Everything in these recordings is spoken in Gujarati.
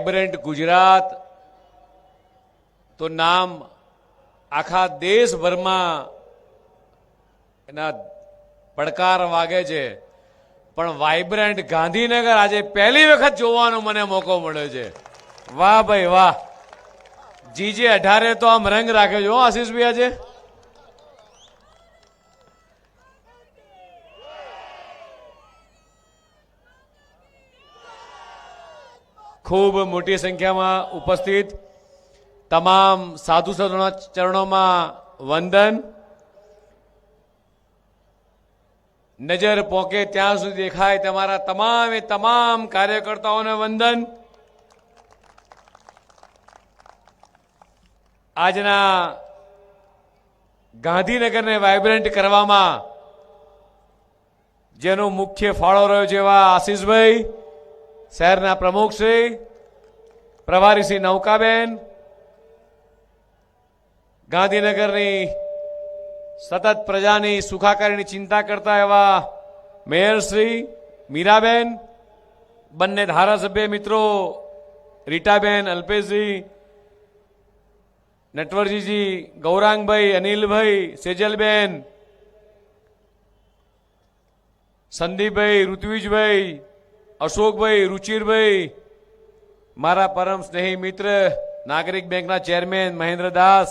વાઇબ્રન્ટ ગુજરાત તો નામ આખા દેશભરમાં એના પડકાર વાગે છે. પણ વાઇબ્રન્ટ ગાંધીનગર આજે પહેલી વખત જોવાનો મને મોકો મળ્યો છે. વાહ ભાઈ વાહ. જીજે અઢારે તો આમ રંગ રાખ્યો છે આશીષભાઈ આજે ખૂબ મોટી સંખ્યામાં ઉપસ્થિત તમામ સાધુ સાધુના ચરણોમાં વંદન. નજર પોકે ત્યાં સુધી દેખાય તમારા તમામે તમામ કાર્યકર્તાઓને વંદન. આજના ગાંધીનગરને વાઇબ્રન્ટ કરવામાં જેનો મુખ્ય ફાળો રહ્યો છે એવા આશીષભાઈ. શહેરના પ્રમુખશ્રી પ્રભારીશ્રી પ્રભારી શ્રી નૌકાબેન, ગાંધીનગરની સતત પ્રજાની સુખાકારીની ચિંતા કરતા એવા મેયરશ્રી મીરાબેન, બંને ધારાસભ્ય મિત્રો, રીટાબેન અલ્પેશજી, નટવરજીજી, ગૌરાંગભાઈ, અનિલભાઈ, સેજલબેન, સંદીપભાઈ, ઋત્વિજભાઈ અશોકભાઈ, રુચિરભાઈ, મારા પરમ સ્નેહી મિત્ર, નાગરિક બેંકના ચેરમેન મહેન્દ્ર દાસ,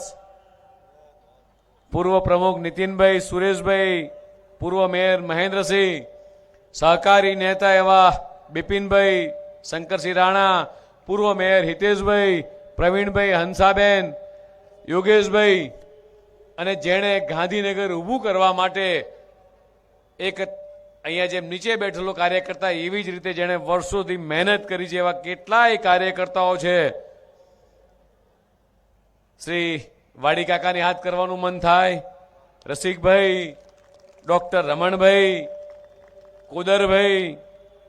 પૂર્વ પ્રમુખ નીતિનભાઈ, સુરેશભાઈ, પૂર્વ મેયર મહેન્દ્રસિંહ, સહકારી નેતા એવા બિપિનભાઈ, શંકરસિંહ રાણા, પૂર્વ મેયર હિતેશભાઈ, પ્રવીણભાઈ હંસાબેન, યોગેશભાઈ અને જેણે ગાંધીનગર ઊભું કરવા માટે એક અહીંયા જેમ નીચે બેઠેલો કાર્યકર્તા એવી જ રીતે જેણે વર્ષોથી મહેનત કરી છે એવા કેટલાય કાર્યકર્તાઓ છે. શ્રી વાડી કાકાની હાથ કરવાનું મન થાય, રસિકભાઈ, ડોક્ટર રમણભાઈ, કોદરભાઈ,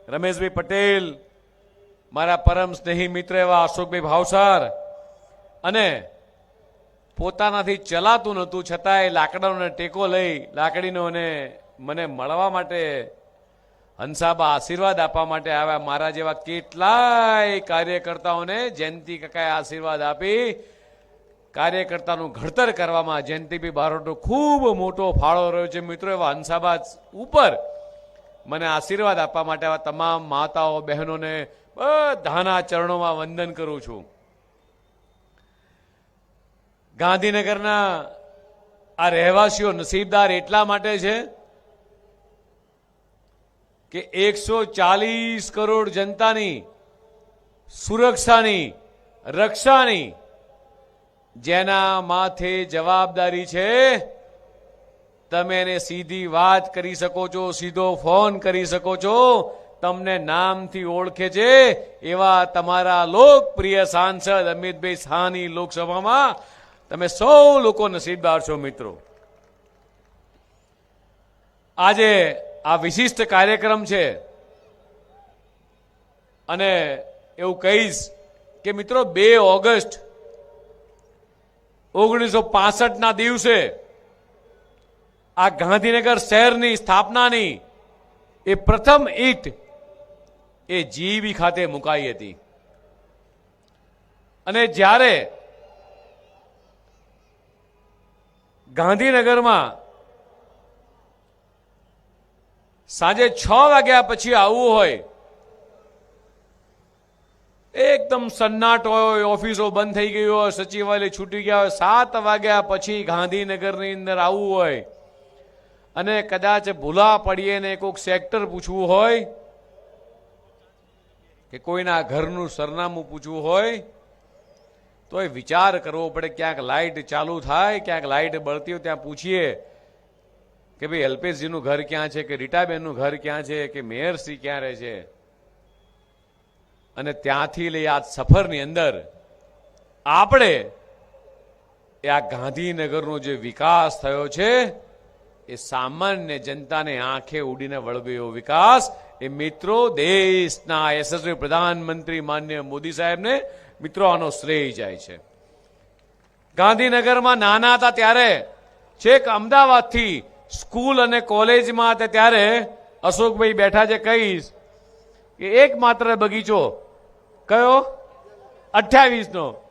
રમેશભાઈ પટેલ, મારા પરમ સ્નેહી મિત્ર એવા અશોકભાઈ ભાવસાર. અને પોતાનાથી ચલાતું નહોતું, છતાંય લાકડાનો ટેકો લઈ લાકડીનો અને મને મળવા માટે હંસાબા આશીર્વાદ આપવા માટે આવ્યા. મારા જેવા કેટલાય કાર્યકર્તાઓને જયંતિ કાકાએ આશીર્વાદ આપી. કાર્યકર્તાનું ઘડતર કરવામાં જયંતિભાઈ બારોટનો ખૂબ મોટો ફાળો રહ્યો છે. મિત્રો, એવા હંસાબા ઉપર મને આશીર્વાદ આપવા માટે આવા તમામ માતાઓ, બહેનોને બધાના ચરણોમાં વંદન કરું છું. ગાંધીનગરના આ રહેવાસીઓ નસીબદાર એટલા માટે છે કે એકસો ચાલીસ કરોડ જનતાની સુરક્ષાની, રક્ષાની જેના માથે જવાબદારી છે, તમે એને સીધી વાત કરી શકો છો, સીધો ફોન કરી શકો છો, તમને નામથી ઓળખે છે, એવા તમારા લોકપ્રિય સાંસદ અમિતભાઈ શાહની લોકસભામાં તમે સૌ લોકો નસીબદાર છો મિત્રો. આજે આ વિશિષ્ટ કાર્યક્રમ છે. અને એવું કહીશ કે મિત્રો, બે ઓગસ્ટ ઓગણીસો પાસઠના દિવસે આ ગાંધીનગર શહેરની સ્થાપનાની એ પ્રથમ ઈટ એ જીબી ખાતે મુકાઈ હતી. અને જ્યારે ગાંધીનગરમાં સાંજે છ વાગ્યા પછી આવવું હોય, એકદમ સન્નાટ હોય, ઓફિસો બંધ થઈ ગઈ હોય, સચિવાલય છૂટી ગયા હોય, સાત વાગ્યા પછી ગાંધીનગરની અંદર આવવું હોય, અને કદાચ ભૂલા પડીએ ને કોઈક સેક્ટર પૂછવું હોય, કે કોઈના ઘરનું સરનામું પૂછવું હોય, તો એ વિચાર કરવો પડે ક્યાંક લાઇટ ચાલુ થાય, ક્યાંક લાઇટ બળતી હોય ત્યાં પૂછીએ. કે ભાઈ અલ્પેશજીનું ઘર ક્યાં છે, કે રીટાબેનનું ઘર ક્યાં છે, કે મેયરશ્રી ક્યાં રહે છે? અને ત્યાંથી લઈ આ સફરની અંદર આપણે એ આ ગાંધીનગરનો જે વિકાસ થયો છે, એ સામાન્ય જનતાને આંખે ઉડીને વળગ્યો વિકાસ. એ મિત્રો દેશના યશસ્વી પ્રધાનમંત્રી માન્ય મોદી સાહેબને મિત્રો આનો શ્રેય જાય છે. ગાંધીનગરમાં નાના હતા ત્યારે છેક અમદાવાદથી સ્કૂલ અને કોલેજમાં હતા ત્યારે અશોકભાઈ બેઠા છે કહીશ કે એકમાત્ર બગીચો કયો? અઠ્યાવીસ નો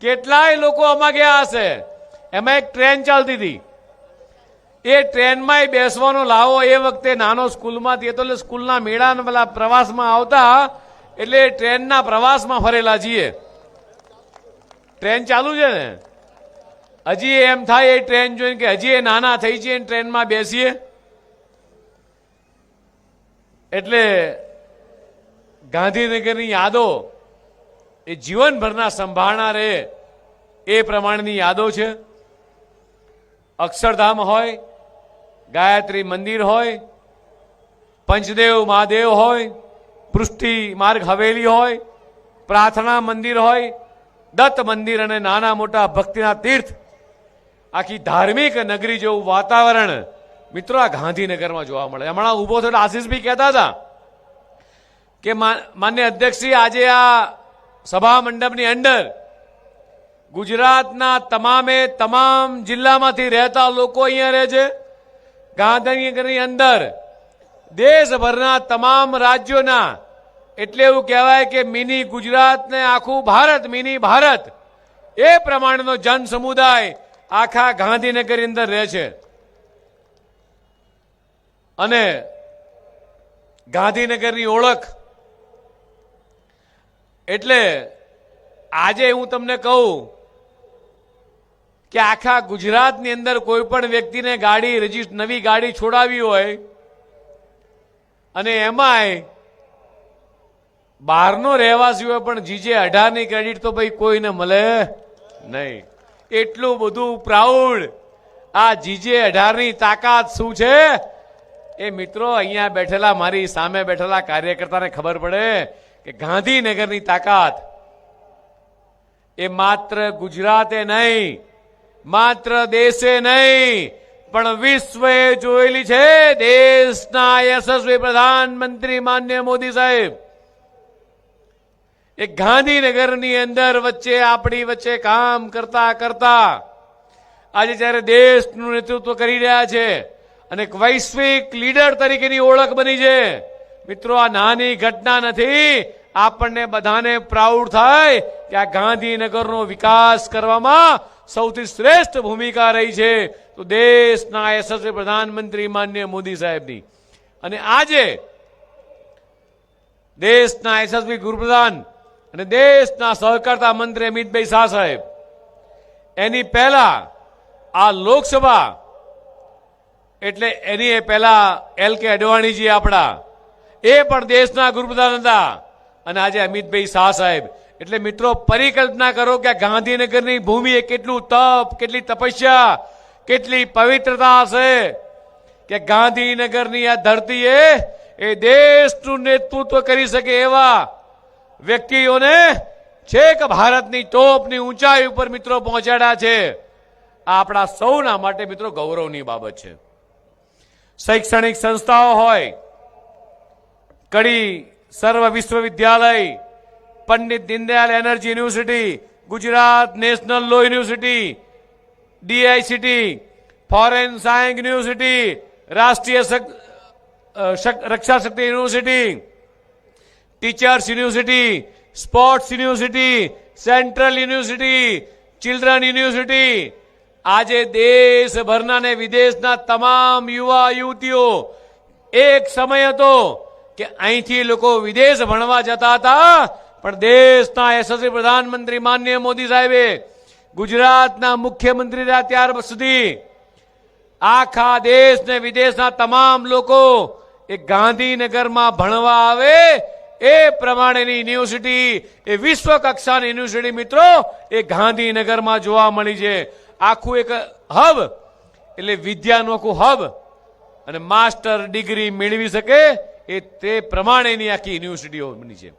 કેટલાય લોકો આમાં ગયા હશે. એમાં એક ટ્રેન ચાલતી હતી. એ ટ્રેનમાં બેસવાનો લાવો એ વખતે નાનો સ્કૂલમાંથી, એ તો એટલે સ્કૂલના મેળાના પેલા પ્રવાસમાં આવતા, એટલે ટ્રેનના પ્રવાસમાં ફરેલા છીએ. ટ્રેન ચાલુ છે ને? હજી એમ થાય એ ટ્રેન જોઈને કે હજી એ નાના થઈ જઈએ ટ્રેનમાં બેસીએ. એટલે ગાંધીનગરની યાદો એ જીવનભરના સંભાળના રહે એ પ્રમાણેની યાદો છે. અક્ષરધામ હોય, ગાયત્રી મંદિર હોય, પંચદેવ મહાદેવ હોય, પૃષ્ટિ માર્ગ હવેલી હોય, પ્રાર્થના મંદિર હોય, દત્ત મંદિર અને નાના મોટા ભક્તિના તીર્થ આખી ધાર્મિક નગરી જેવું વાતાવરણ મિત્રો આ ગાંધીનગરમાં જોવા મળે. હમણાં ઊભો થયો એટલે આશીષભાઈ કહેતા હતા કે માન્ય અધ્યક્ષશ્રી આજે આ સભા મંડપની અંદર ગુજરાતના તમામે તમામ જિલ્લામાંથી રહેતા લોકો અહીંયા રહે છે. ગાંધીનગરની અંદર દેશભરના તમામ રાજ્યોના એટલે એવું કહેવાય કે મિની ગુજરાત ને આખું ભારત, મિની ભારત એ પ્રમાણેનો જન સમુદાય આખા ગાંધીનગરની અંદર રહે છે. અને ગાંધીનગરની ઓળખ એટલે આજે હું તમને કહું કે આખા ગુજરાતની અંદર કોઈ પણ વ્યક્તિને ગાડી રજીસ્ટ, નવી ગાડી છોડાવી હોય અને એમાંય બહારનો રહેવાસી હોય પણ જીજે અઢારની ક્રેડિટ તો ભાઈ કોઈને મળે નહીં. એટલું બધું પ્રાઉડ આ જીજે અઢારની તાકાત શું છે? એ મિત્રો અહીંયા બેઠેલા, મારી સામે બેઠેલા કાર્યકર્તાને ખબર પડે કે ગાંધીનગરની તાકાત એ માત્ર ગુજરાતે નહીં, માત્ર દેશે નહીં, પણ વિશ્વએ જોયેલી છે. દેશના યશસ્વી પ્રધાનમંત્રી માન્ય મોદી સાહેબ. એ ગાંધીનગરની અંદર વચ્ચે, આપણી વચ્ચે કામ કરતા કરતા આજે જ્યારે દેશનું નેતૃત્વ કરી રહ્યા છે અને એક વૈશ્વિક લીડર તરીકેની ઓળખ બની છે, મિત્રો, આ નાની ઘટના નથી. આપણને બધાને પ્રાઉડ થાય કે આ ગાંધીનગરનો વિકાસ કરવામાં સૌથી શ્રેષ્ઠ ભૂમિકા રહી છે. તો દેશના યશસ્વી પ્રધાનમંત્રી માન્ય મોદી સાહેબની. અને આજે દેશના યશસ્વી ગૃહપ્રધાન અને દેશના સહકારતા મંત્રી અમિતભાઈ શાહ સાહેબ, એની પહેલા આ લોકસભા, એટલે એની એ પહેલા એલ કે અડવાણીજી આપણા, એ પણ દેશના ગૃહપ્રધાન હતા. અને આજે અમિતભાઈ શાહ સાહેબ, એટલે મિત્રો પરિકલ્પના કરો કે ગાંધીનગરની ભૂમિ એ કેટલું તપ, કેટલી તપસ્યા, કેટલી પવિત્રતા હશે કે ગાંધીનગરની આ ધરતીએ એ દેશનું નેતૃત્વ કરી શકે એવા વ્યક્તિઓને છેક ભારતની ટોપની ઊંચાઈ ઉપર મિત્રો પહોંચાડ્યા છે. આ આપણા સૌના માટે મિત્રો ગૌરવની બાબત છે. શૈક્ષણિક સંસ્થાઓ હોય, Kadi Sarva Vishwavidyalaya, Pandit Deendayal energy university, Gujarat national law university, DICT, forensic science university, Rashtriya Raksha Shakti university teachers university sports university central university children university આજે દેશભરના ને વિદેશના તમામ યુવા યુવતીઓ, એક સમય હતો કે અહીંથી લોકો વિદેશ ભણવા જતા હતા, પણ દેશના યશસ્વી પ્રધાનમંત્રી માન્ય મોદી સાહેબે ગુજરાતના મુખ્યમંત્રી રહ્યા ત્યાર સુધી આખા દેશ ને વિદેશના તમામ લોકો એ ગાંધીનગરમાં ભણવા આવે એ પ્રમાણેની યુનિવર્સિટી એ વિશ્વ કક્ષાની યુનિવર્સિટી મિત્રો, એ ગાંધીનગરમાં જોવા મળી છે. આખું એક હબ એટલે વિદ્યાનું આખું હબ અને માસ્ટર ડિગ્રી મેળવી શકે એ તે પ્રમાણેની આખી યુનિવર્સિટીઓ બની છે.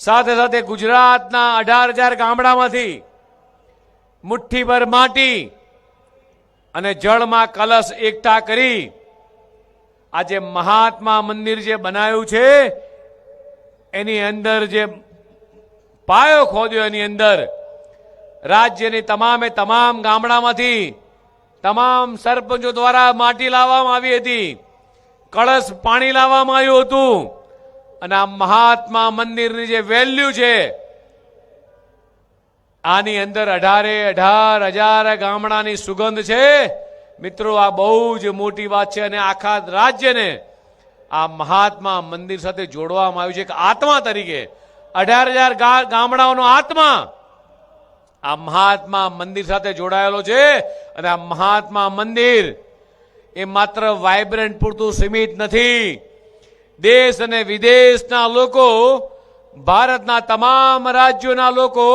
સાથે સાથે ગુજરાતના અઢાર હજાર ગામડામાંથી મુઠ્ઠીભર માટી અને જળમાં કલશ એકઠા કરી આજે મહાત્મા મંદિર જે બનાવ્યું છે એની અંદર જે પાયો ખોદ્યો એની અંદર, રાજ્યની તમામે તમામ ગામડામાંથી તમામ સરપંચો દ્વારા માટી લાવવામાં આવી હતી, કળશ પાણી લાવવામાં આવ્યું હતું, અને આ મહાત્મા મંદિરની જે વેલ્યુ છે, આની અંદર અઢારે અઢાર હજાર ગામડાની સુગંધ છે. મિત્રો, આ બહુ જ મોટી વાત છે અને આખા રાજ્યને આ મહાત્મા મંદિર સાથે જોડવામાં આવ્યું છે એક આત્મા તરીકે. અઢાર હજાર ગામડાઓનો આત્મા આ મહાત્મા મંદિર સાથે જોડાયેલો છે અને આ મહાત્મા મંદિર એ માત્ર વાઇબ્રન્ટ પૂરતું સીમિત નથી. દેશ અને વિદેશના લોકો, ભારતના તમામ રાજ્યોના લોકો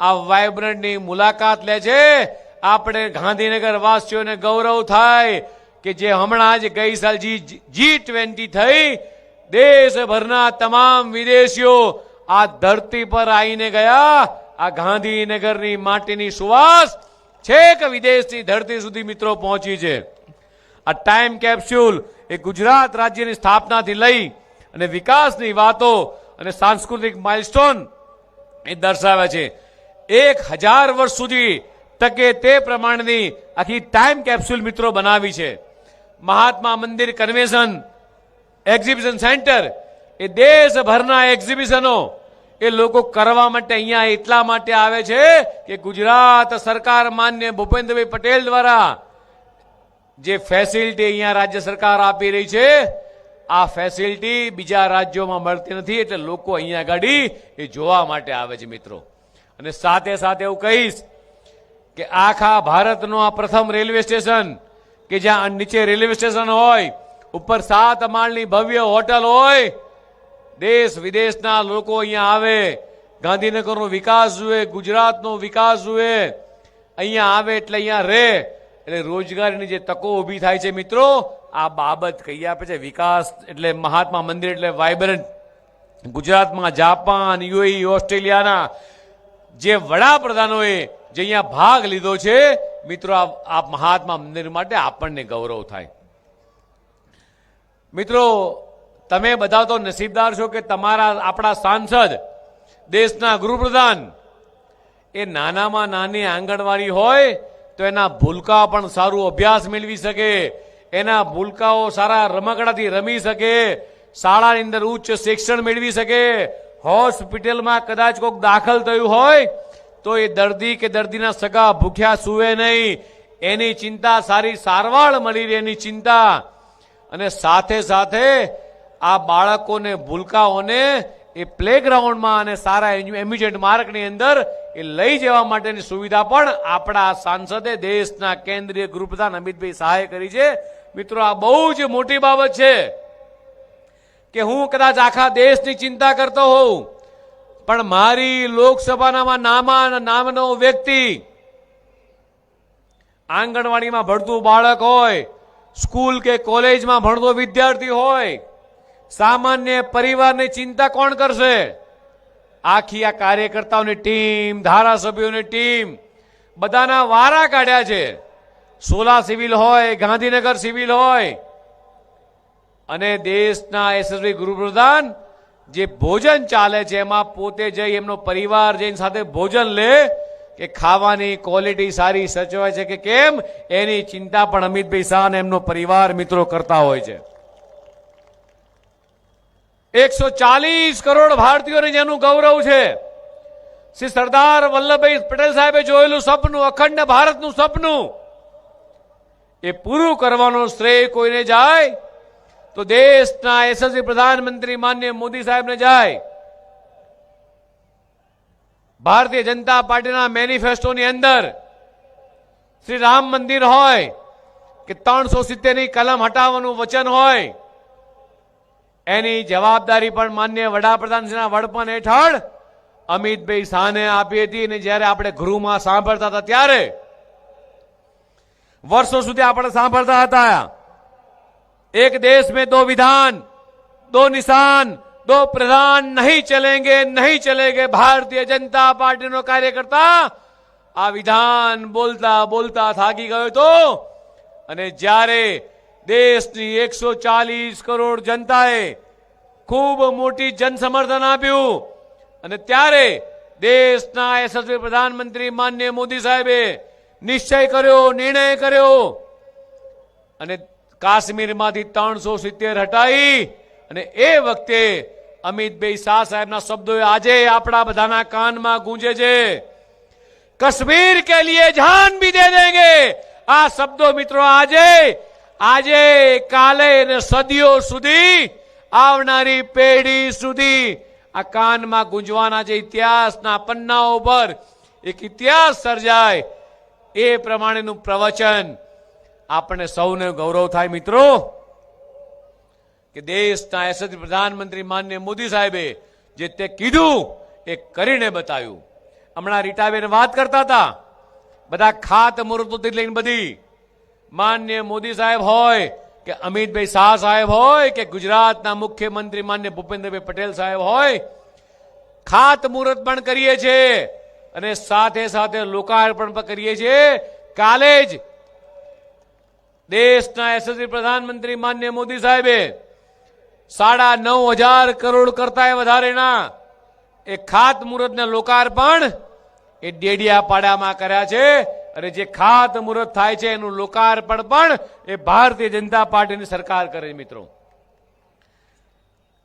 આ વાઇબ્રન્ટની મુલાકાત લે છે. આપણે ગાંધીનગર વાસીઓને ગૌરવ થાય. કે જે હમણાં જ ગઈ સાલ જી જી ટ્વેન્ટી થઈ, દેશભરના તમામ વિદેશીઓ આ ધરતી પર આવીને ગયા. આ ગાંધીનગરની માટીની સુવાસ છેક વિદેશની ધરતી સુધી મિત્રો પહોંચી છે. આ ટાઈમ કેપ્સ્યુલ એ ગુજરાત રાજ્યની સ્થાપનાથી લઈ અને વિકાસની વાતો અને સાંસ્કૃતિક માઇલસ્ટોન એ દર્શાવે છે. એક હજાર વર્ષ સુધી તકે તે પ્રમાણની આખી ટાઈમ કેપ્સ્યુલ મિત્રો બનાવી છે. Mahatma Mandir convention exhibition centre એ દેશભરના એક્ઝિબિશનો એ લોકો કરવા માટે અહીંયા એટલા માટે આવે છે કે ગુજરાત સરકાર માન્ય ભૂપેન્દ્રભાઈ પટેલ દ્વારા જે ફેસિલિટી અહીંયા રાજ્ય સરકાર આપી રહી છે, આ ફેસિલિટી બીજા રાજ્યોમાં મળતી નથી એટલે લોકો અહીંયા ગાડી એ જોવા માટે આવે છે મિત્રો. અને સાથે સાથે એવું કહીશ કે આખા ભારતનું આ પ્રથમ રેલવે સ્ટેશન કે જ્યાં નીચે રેલવે સ્ટેશન હોય, ઉપર સાત માળની ભવ્ય હોટલ હોય, દેશ વિદેશના લોકો અહીંયા આવે, ગાંધીનગરનો વિકાસ જુએ, ગુજરાતનો વિકાસ જુએ, અહીંયા આવે એટલે અહીંયા રહે, એટલે રોજગારીની જે તકો ઊભી થાય છે મિત્રો, આ બાબત કહી આપે છે વિકાસ એટલે મહાત્મા મંદિર એટલે વાઇબ્રન્ટ ગુજરાતમાં જાપાન, યુએઈ, ઓસ્ટ્રેલિયાના જે વડાપ્રધાનોએ જે અહીંયા ભાગ લીધો છે, મિત્રો, આ મહાત્મા મંદિર માટે આપણને ગૌરવ થાય. મિત્રો, તમે બધા તો નસીબદાર છો કે તમારા આપણા સાંસદ, દેશના ગૃહપ્રધાન, એ નાનામાં નાની આંગણવાડી હોય, તો એના ભૂલકા પણ સારું અભ્યાસ મેળવી શકે, એના ભૂલકાઓ સારા રમકડાથી રમી શકે, શાળાની અંદર ઉચ્ચ શિક્ષણ મેળવી શકે, હોસ્પિટલમાં કદાચ કોઈક દાખલ થયું હોય તો એ દર્દી કે દર્દીના સગા ભૂખ્યા સુવે નહીં. એની ચિંતા સારી સારવાર મળી રહે એની ચિંતા. અને સાથે સાથે આ બાળકોને ભૂલકાઓને એ પ્લેગ્રાઉન્ડમાં અને સારા એમ્યુઝમેન્ટ માર્ગની અંદર એ લઈ જવા માટેની સુવિધા પણ આપણા સાંસદે દેશના કેન્દ્રીય ગૃહપ્રધાન અમિતભાઈ સહાય કરી છે. મિત્રો, આ બહુ જ મોટી બાબત છે કે હું કદાચ આખા દેશની ચિંતા કરતો હોઉં. પણ મારી લોકસભાનામાં નામા નામનો વ્યક્તિ આંગણવાડીમાં ભણતું બાળક હોય, સ્કૂલ કે કોલેજમાં ભણતો વિદ્યાર્થી હોય, સામાન્ય પરિવારની ચિંતા કોણ કરશે? આખી આ કાર્યકર્તાઓની ટીમ, ધારાસભ્યોની ટીમ બધાના વારા કાઢ્યા છે. સોલા સિવિલ હોય, ગાંધીનગર સિવિલ હોય અને દેશના યશસ્વી ગૃહપ્રધાન જે ભોજન ચાલે છે, એમાં પોતે જઈ એમનો પરિવાર જઈને સાથે ભોજન લે, કે ખાવાની ક્વોલિટી સારી સચવાય છે કે કેમ, એની ચિંતા પણ અમિતભાઈ શાહ અને એમનો પરિવાર મિત્રો કરતા હોય છે. એકસો ચાલીસ કરોડ ભારતીયોને જેનું ગૌરવ છે. શ્રી સરદાર વલ્લભભાઈ પટેલ સાહેબે જોયેલું સપનું, અખંડ ભારતનું સપનું, એ પૂરું કરવાનો શ્રેય કોઈને જાય તો દેશના યશસ્વી પ્રધાનમંત્રી માન્ય મોદી સાહેબને જાય. ભારતીય જનતા પાર્ટીના મેનિફેસ્ટોની અંદર શ્રી રામ મંદિર હોય કે ત્રણસો સિત્તેરની કલમ હટાવવાનું વચન હોય, એની જવાબદારી પણ માન્ય વડાપ્રધાનશ્રીના વડપણ હેઠળ અમિતભાઈ શાહને આપી હતી અને જ્યારે આપણે ગૃહમાં સાંભળતા હતા ત્યારે વર્ષો સુધી આપણે સાંભળતા હતા. एक देश में दो विधान दो निशान दो प्रधान नहीं चलेंगे नहीं चलेंगे भारतीय जनता पार्टी નો કાર્યકર્તા આ વિધાન બોલતા બોલતા થાકી ગયો તો અને જ્યારે દેશની એકસો ચાલીસ કરોડ જનતાએ ખૂબ મોટી જન સમર્થન આપ્યું અને ત્યારે દેશના યશસ્વી પ્રધાનમંત્રી માન્ય મોદી સાહેબે નિશ્ચય કર્યો નિર્ણય કર્યો અને કાશ્મીરમાંથી ત્રણસો સિત્તેર હટાવી અને એ વખતે અમિત અમિતભાઈ શાહ સાહેબના શબ્દો આજે આપણા બધાના કાનમાં ગૂંજે છે. કશ્મીર કે લીએ જાન ભી દે દેંગે. આ શબ્દો મિત્રો આજે આજે કાલે અને સદીઓ સુધી, આવનારી પેઢી સુધી આ કાનમાં ગુંજવાના જે ઇતિહાસના પન્નાઓ પર એક ઇતિહાસ સર્જાય, એ પ્રમાણેનું પ્રવચન આપણે સૌને ગૌરવ થાય મિત્રો કે દેશના યશસ્વી પ્રધાનમંત્રી માન્ય મોદી સાહેબે જે તે કીધું એ કરીને બતાવ્યું. હમણાં રીટાબેન વાત કરતા હતા, બધા ખાત મુહૂર્તોથી લઈને બધી. માન્ય મોદી સાહેબ હોય કે અમિતભાઈ શાહ સાહેબ હોય કે ગુજરાતના મુખ્યમંત્રી માન્ય ભૂપેન્દ્રભાઈ પટેલ સાહેબ હોય, ખાત મુહૂર્ત પણ કરીએ છીએ અને સાથે સાથે લોકાર્પણ પણ કરીએ છીએ. કાલે જ દેશના યશસ્વી પ્રધાનમંત્રી માન્ય મોદી સાહેબે સાડા નવ હજાર કરોડ કરતા વધારેના એ ખાત મુહૂર્તને લોકાર્પણ એ ડેડિયાપાડામાં કર્યા છે. અને જે ખાત મુહૂર્ત થાય છે એનું લોકાર્પણ પણ એ ભારતીય જનતા પાર્ટીની સરકાર કરે મિત્રો.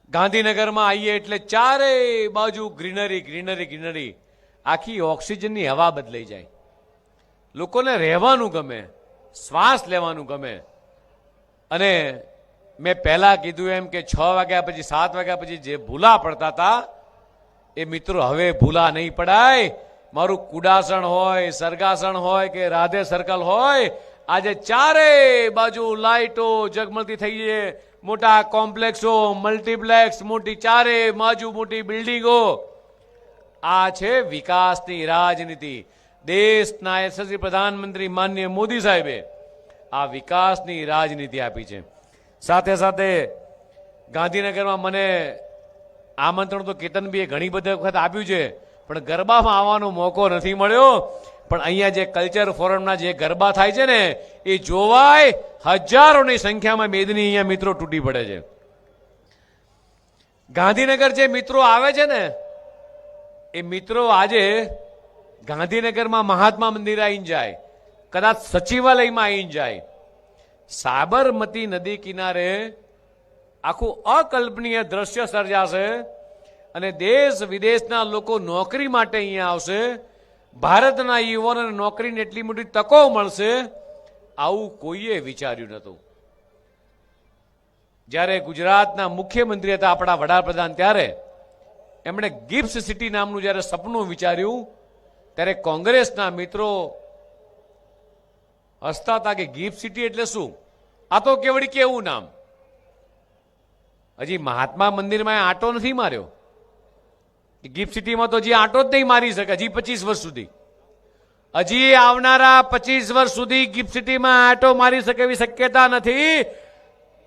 ગાંધીનગરમાં આવીએ એટલે ચારેય બાજુ ગ્રીનરી ગ્રીનરી ગ્રીનરી. આખી ઓક્સિજનની હવા બદલાઈ જાય. લોકોને રહેવાનું ગમે. શ્વાસ લેવાનું ગમે. અને મેં પહેલા કીધું એમ કે છ વાગ્યા પછી, સાત વાગ્યા પછી જે ભૂલા પડતા હતા, એ મિત્રો હવે ભૂલા નહીં પડાય. મારું કુડાસણ હોય, સરગાસણ હોય કે રાધે સર્કલ હોય, આજે ચારે બાજુ લાઇટો જગમતી થઈ છે. મોટા કોમ્પ્લેક્સો, મલ્ટીપ્લેક્સ, મોટી ચારે બાજુ મોટી બિલ્ડિંગો. આ છે વિકાસની રાજનીતિ. દેશના યશસ્વી પ્રધાનમંત્રી માનનીય મોદી સાહેબે આ વિકાસની રાજનીતિ આપી છે. સાથે સાથે ગાંધીનગરમાં મને આમંત્રણ તો કેતનબીએ ઘણી બધી વખત આપ્યું છે, પણ ગરબામાં આવવાનો મોકો નથી મળ્યો. પણ અહીંયા જે કલ્ચર ફોરમના જે ગરબા થાય છે ને, એ જોવાય હજારોની સંખ્યામાં મેદની અહીંયા મિત્રો તૂટી પડે છે. ગાંધીનગર જે મિત્રો આવે છે ને, એ મિત્રો આજે ગાંધીનગરમાં મહાત્મા મંદિર આવીને જાય, કદાચ સચિવાલયમાં આવીને જાય. સાબરમતી નદી કિનારે આખું અકલ્પનીય દ્રશ્ય સર્જાશે અને દેશ વિદેશના લોકો નોકરી માટે અહીંયા આવશે. ભારતના યુવાનોને નોકરીની એટલી મોટી તકો મળશે, આવું કોઈએ વિચાર્યું નહોતું. જ્યારે ગુજરાતના મુખ્યમંત્રી હતા આપણા વડાપ્રધાન ત્યારે, એમણે ગિફ્ટ સિટી નામનું જ્યારે સપનું વિચાર્યું ત્યારે કોંગ્રેસના મિત્રો હસતા હતા કે ગિફ્ટ સિટી એટલે શું? આ તો કેવડી કેવું નામ? હજી મહાત્મા મંદિરમાં આટો નથી માર્યો? ગિફ્ટ સિટીમાં તો હજી આંટો જ નહીં મારી શકે, હજી પચીસ વર્ષ સુધી. હજી આવનારા પચીસ વર્ષ સુધી ગિફ્ટ સિટીમાં આંટો મારી શકે એવી શક્યતા નથી.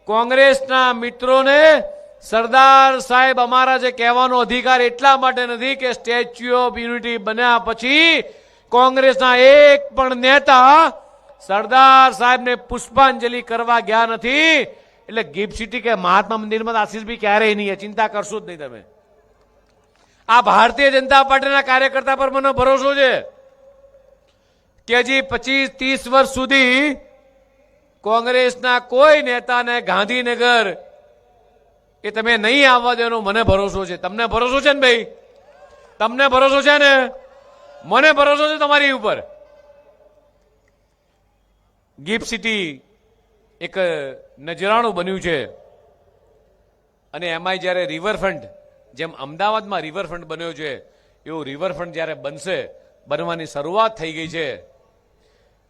કોંગ્રેસના મિત્રોને સરદાર સાહેબ, અમારા જે કહેવાનો અધિકાર એટલા માટે નથી કે સ્ટેચ્યુ ઓફ યુનિટી બન્યા પછી કોંગ્રેસના એક પણ નેતા સરદાર સાહેબને પુષ્પાંજલિ કરવા ગયા નથી. એટલે ગિફ્ટ સિટી કે મહાત્મા મંદિરમાં આશીષભાઈ ક્યારેય નહીં ચિંતા કરશો જ નહીં તમે. આ ભારતીય જનતા પાર્ટીના કાર્યકર્તા પર મને ભરોસો છે કે હજી પચીસ, ત્રીસ વર્ષ સુધી કોંગ્રેસના કોઈ નેતાને ગાંધીનગર એ તમે નહીં આવવા દેવાનો મને ભરોસો છે. તમને ભરોસો છે ને ભાઈ? તમને ભરોસો છે ને? મને ભરોસો છે તમારી ઉપર. ગિફ્ટ સિટી એક નજરાણું બન્યું છે. અને એમાંય જ્યારે રિવરફ્રન્ટ, જેમ અમદાવાદમાં રિવરફ્રન્ટ બન્યો છે, એવું રિવરફ્રન્ટ જ્યારે બનશે, બનવાની શરૂઆત થઈ ગઈ છે.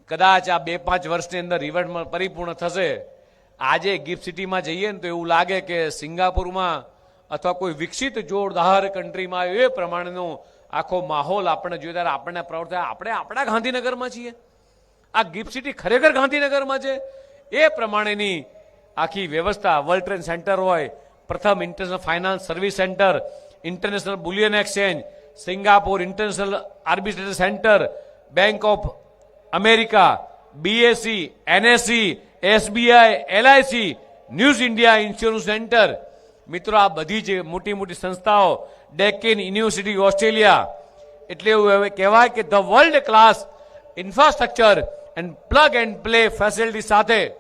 કદાચ આ બે પાંચ વર્ષની અંદર રિવરફ્રન્ટ પરિપૂર્ણ થશે. આજે ગિફ્ટ સિટીમાં જઈએ ને તો એવું લાગે કે સિંગાપુરમાં અથવા કોઈ વિકસિત જોરદાર કન્ટ્રીમાં એ પ્રમાણેનો આખો માહોલ આપણે જોઈએ ત્યારે આપણને પ્રવર્તે. આપણે આપણા ગાંધીનગરમાં છીએ. આ ગિફ્ટ સિટી ખરેખર ગાંધીનગરમાં છે. એ પ્રમાણેની આખી વ્યવસ્થા વર્લ્ડ ટ્રેડ સેન્ટર હોય, પ્રથમ international finance service centre international bullion exchange Singapore international arbitration centre bank of America BSC NSC SBI, LIC, news India insurance centre. મિત્રો, આ બધી જે મોટી મોટી સંસ્થાઓ, ડેકેન યુનિવર્સિટી ઓસ્ટ્રેલિયા, એટલે એવું હવે કહેવાય કે the world class infrastructure and plug and play facility સાથે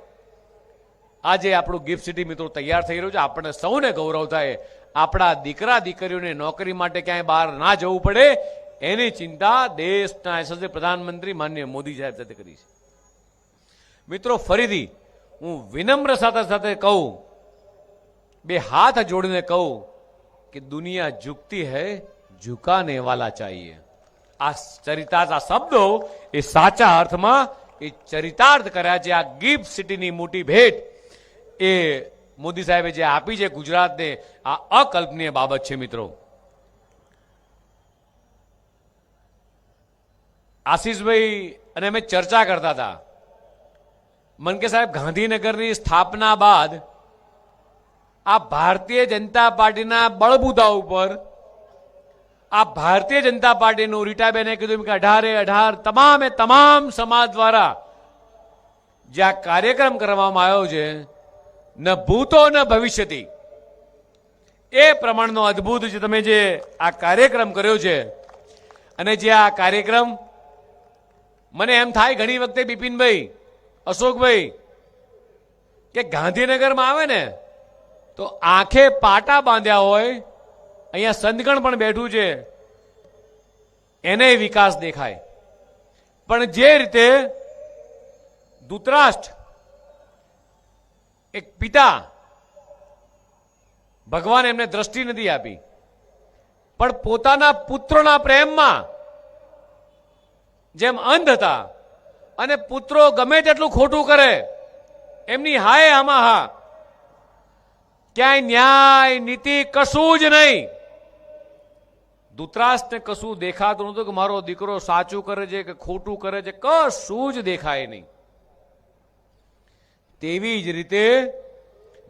આજે આપણું ગિફ્ટ સિટી મિત્રો તૈયાર થઈ રહ્યું છે. આપણને સૌને ગૌરવ થાય. આપણા દીકરા, દીકરીઓને નોકરી માટે ક્યાંય બહાર ના જવું પડે, એની ચિંતા દેશના યશસ્વી પ્રધાનમંત્રી માનનીય મોદી સાહેબ સાથે કરી છે. મિત્રો ફરીથી હું વિનમ્ર સાથે સાથે કહું બે હાથ જોડીને કહું કે દુનિયા ઝુકતી है ઝુકાને વાલા चाहिए આ ચરિતાર્થ આ શબ્દો એ સાચા અર્થમાં એ ચરિતાર્થ કર્યા છે આ ગિફ્ટ સિટીની મોટી ભેટ એ મોદી સાહેબે જે આપી છે ગુજરાતને આ અકલ્પનીય બાબત છે મિત્રો આશીષભાઈ અને અમે ચર્ચા કરતા હતા મનકે સાહેબ, ગાંધીનગરની સ્થાપના બાદ આ ભારતીય જનતા પાર્ટીના બળબુદા ઉપર આ ભારતીય જનતા પાર્ટીનું રીટાબેને કીધું કે અઢારે અઢાર તમામે તમામ સમાજ દ્વારા જે આ કાર્યક્રમ કરવામાં આવ્યો છે, ન ભૂતો ન ભવિષ્યતી, એ પ્રમાણનો અદ્ભુત જે તમે જે આ કાર્યક્રમ કર્યો છે અને જે આ કાર્યક્રમ મને એમ થાય ઘણી વખતે બિપિનભાઈ અશોકભાઈ, કે ગાંધીનગરમાં આવે ને, તો આંખે પાટા બાંધ્યા હોય, અહીંયા સંતગણ પણ બેઠું છે, એને વિકાસ દેખાય. પણ જે રીતે ધૂતરાષ્ટ્ર એક પિતા ભગવાન એમને દ્રષ્ટિ નથી આપી, પણ પોતાના પુત્રોના પ્રેમમાં જેમ અંધ હતા અને પુત્રો ગમે તેટલું ખોટું કરે, એમની હાય આમાં હા. ક્યાંય ન્યાય, નીતિ કશું જ નહીં. ધૂતરાષ્ટ્રને કશું દેખાતું નહોતું કે મારો દીકરો સાચું કરે છે કે ખોટું કરે છે, કશું જ દેખાય નહીં. તેવી જ રીતે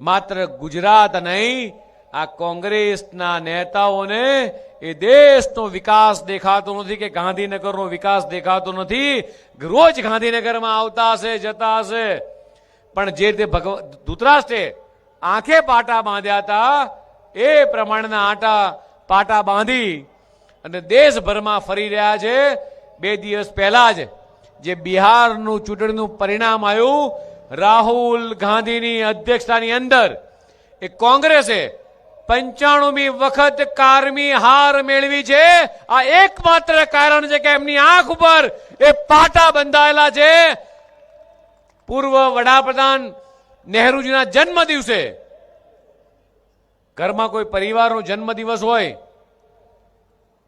માત્ર ગુજરાત નહીં આ કોંગ્રેસના નેતાઓને એ દેશનો વિકાસ દેખાતો નથી કે ગાંધીનગરનો વિકાસ દેખાતો નથી. રોજ ગાંધીનગરમાં આવતા હશે, જતા હશે. પણ જે રીતે ભગવ, ધૂતરાષ્ટ્રે આંખે પાટા બાંધ્યા હતા, એ પ્રમાણેના આટા પાટા બાંધી અને દેશભરમાં ફરી રહ્યા છે. બે દિવસ પહેલા જ જે બિહારનું ચૂંટણીનું પરિણામ આવ્યું, રાહુલ ગાંધીની અધ્યક્ષતાની અંદર એ કોંગ્રેસે પંચાણુમી વખત કારમી હાર મેળવી છે. આ એકમાત્ર કારણ છે કે એમની આંખ ઉપર એ પાટા બંધાયેલા છે. પૂર્વ વડાપ્રધાન નહેરુજીના જન્મ દિવસે ઘરમાં કોઈ પરિવારનો જન્મદિવસ હોય,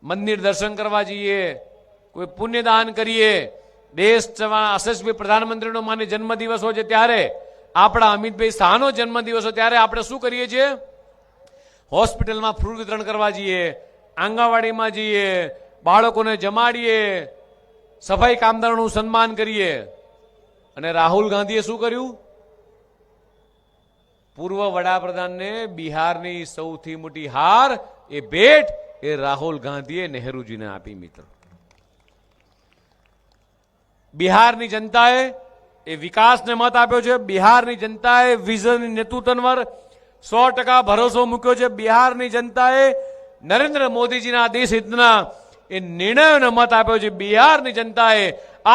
મંદિર દર્શન કરવા જઈએ, કોઈ પુણ્યદાન કરીએ, દેશ યશસ્વી પ્રધાનમંત્રીનો માને જન્મદિવસ હોય છે ત્યારે, આપણા અમિતભાઈ શાહનો જન્મદિવસ હોય ત્યારે આપણે શું કરીએ છીએ? હોસ્પિટલમાં ફ્રૂટ વિતરણ કરવા જઈએ, આંગણવાડીમાં જઈએ, બાળકોને જમાડીએ, સફાઈ કામદારોનું સન્માન કરીએ. અને રાહુલ ગાંધીએ શું કર્યું? પૂર્વ વડાપ્રધાનને બિહારની સૌથી મોટી હાર, એ ભેટ, એ રાહુલ ગાંધીએ નહેરુજીને આપી, મિત્ર. બિહારની જનતાએ એ વિકાસને મત આપ્યો છે. બિહારની જનતાએ વિઝન નેતૃત્વ સો ટકા ભરોસો મૂક્યો છે બિહારની જનતાએ. નરેન્દ્ર મોદીજીના દેશ હિતના એ નિર્ણયોને મત આપ્યો છે. બિહારની જનતાએ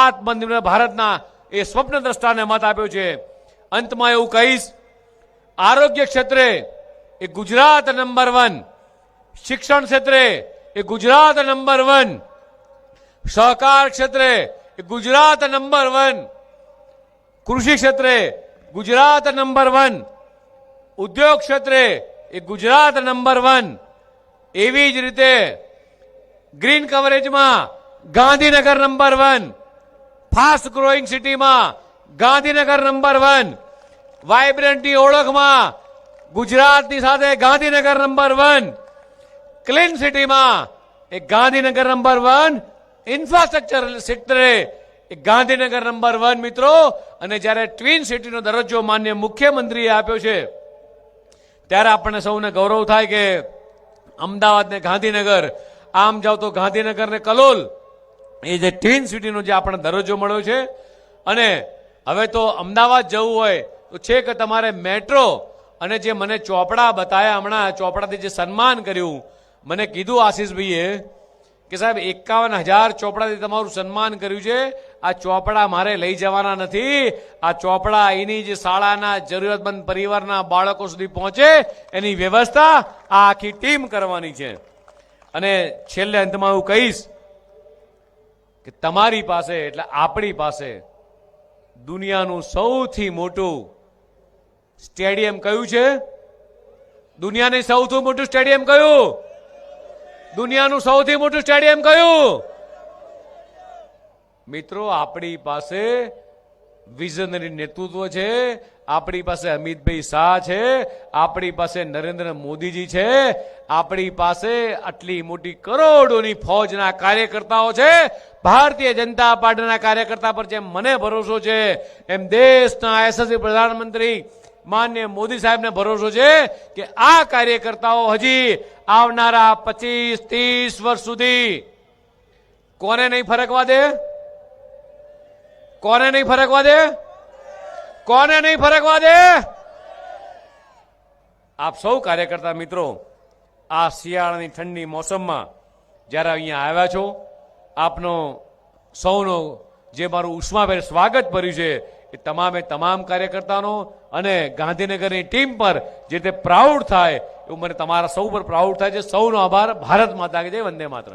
આત્મનિર્ભર ભારતના એ સ્વપ્ન દ્રષ્ટાને મત આપ્યો છે. અંતમાં એવું કહીશ, આરોગ્ય ક્ષેત્રે એ ગુજરાત નંબર વન, શિક્ષણ ક્ષેત્રે એ ગુજરાત નંબર વન, સહકાર ક્ષેત્રે એ ગુજરાત નંબર વન, કૃષિ ક્ષેત્રે ગુજરાત નંબર વન ઉદ્યોગ ક્ષેત્રે એ ગુજરાત નંબર વન. એવી જ રીતે green કવરેજમાં Gandhinagar number one. Fast growing સિટીમાં ગાંધીનગર નંબર વન. વાઇબ્રન્ટની ઓળખમાં ગુજરાતની સાથે ગાંધીનગર નંબર વન. ક્લીન સિટીમાં એ ગાંધીનગર નંબર વન. ઇન્ફ્રાસ્ટ્રક્ચર સેક્ટરે એ ગાંધીનગર નંબર વન મિત્રો. અને જ્યારે ટ્વિન સિટીનો દરજ્જો માન્ય મુખ્યમંત્રીએ આપ્યો છે. ત્યારે આપણને સૌને ગૌરવ થાય કે અમદાવાદ ને ગાંધીનગર, આમ જાવ તો ગાંધીનગર ને કલોલ, એ જે ટ્વીન સિટીનો જે આપણને દરજ્જો મળ્યો છે. અને હવે તો અમદાવાદ જવું હોય, તો છે કે તમારે મેટ્રો અને જે મને ચોપડા બતાવ્યા હમણાં, ચોપડાથી જે સન્માન કર્યું, મને કીધું આશીષભાઈએ કે સાહેબ, એકાવન હજાર ચોપડાથી તમારું સન્માન કર્યું છે. આ ચોપડા મારે લઈ જવાના નથી. આ ચોપડા એની જે શાળાના જરૂરિયાતમંદ પરિવારના બાળકો સુધી પહોંચે. એની વ્યવસ્થા આ આખી ટીમ કરવાની છે. અને છેલ્લે અંતમાં હું કહીશ કે તમારી પાસે એટલે આપણી પાસે દુનિયાનું સૌથી મોટું સ્ટેડિયમ કયું છે? દુનિયાની સૌથી મોટું સ્ટેડિયમ કયું? દુનિયાનું સૌથી મોટું સ્ટેડિયમ કયું? મિત્રો, આપણી પાસે વિઝનરી નેતૃત્વ છે, આપણી પાસે અમિતભાઈ શાહ છે, આપણી પાસે નરેન્દ્ર મોદીજી છે, આપણી પાસે આટલી મોટી કરોડોની ફોજના કાર્યકર્તાઓ છે, ભારતીય જનતા પાર્ટીના કાર્યકર્તા પર જેમ મને ભરોસો છે, એમ દેશના યશસ્વી પ્રધાનમંત્રી માન્ય મોદી સાહેબને ભરોસો છે કે આ કાર્યકર્તાઓ હજી આવનારા પચીસ, ત્રીસ વર્ષ સુધી કોને નહીં ફરકવા દે? કોને નહીં ફરકવા દે? કોને નહીં ફરકવા દે? આપ સૌ કાર્યકર્તા મિત્રો, આ શિયાળાની ઠંડી મોસમમાં જ્યારે અહીંયા આવ્યા છો, આપનો સૌનો જે મારું ઉષ્માભેર સ્વાગત કર્યું છે, એ તમામે તમામ કાર્યકર્તાનો અને ગાંધીનગરની ટીમ પર જે તે પ્રાઉડ થાય, એવું મને તમારા સૌ પર પ્રાઉડ થાય છે. સૌનો આભાર. ભારત માતા કે જય. વંદે માતરમ.